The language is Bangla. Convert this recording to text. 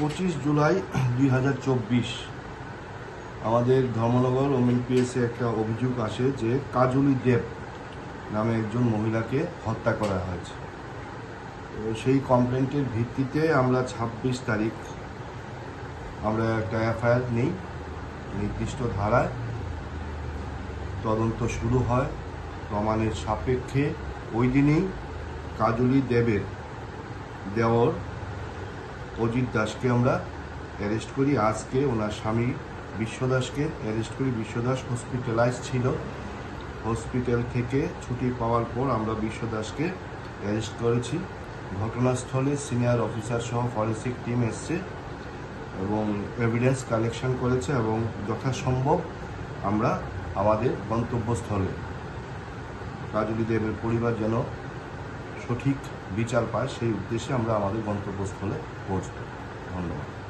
পঁচিশ জুলাই দুই হাজার চব্বিশ। আমাদের ধর্মনগর ওমেন পিএসে একটা অভিযোগ আসে যে কাজলি দেব নামে একজন মহিলাকে হত্যা করা হয়েছে। সেই কমপ্লেন্টের ভিত্তিতে আমরা ২৬ তারিখ আমরা একটা এফআইআর নিই, নির্দিষ্ট ধারায়। তদন্ত শুরু হয়, প্রমাণের সাপেক্ষে ওই দিনেই কাজলি দেবের দেওর অজিত দাসকে আমরা অ্যারেস্ট করি। আজকে ওনার স্বামী বিশ্বদাসকে অ্যারেস্ট করি। বিশ্বদাস হসপিটালাইজ ছিল। হসপিটাল থেকে ছুটি পাওয়ার পর আমরা বিশ্বদাসকে অ্যারেস্ট করেছি। ঘটনাস্থলে সিনিয়র অফিসার সহ ফরেন্সিক টিম এসছে এবং এভিডেন্স কালেকশন করেছে এবং যথাসম্ভব আমরা আমাদের গন্তব্যস্থলে কাজলি দেবের পরিবার যেন সঠিক বিচার পায় সেই উদ্দেশ্যে আমরা আমাদের গন্তব্যস্থলে পৌঁছব। ধন্যবাদ।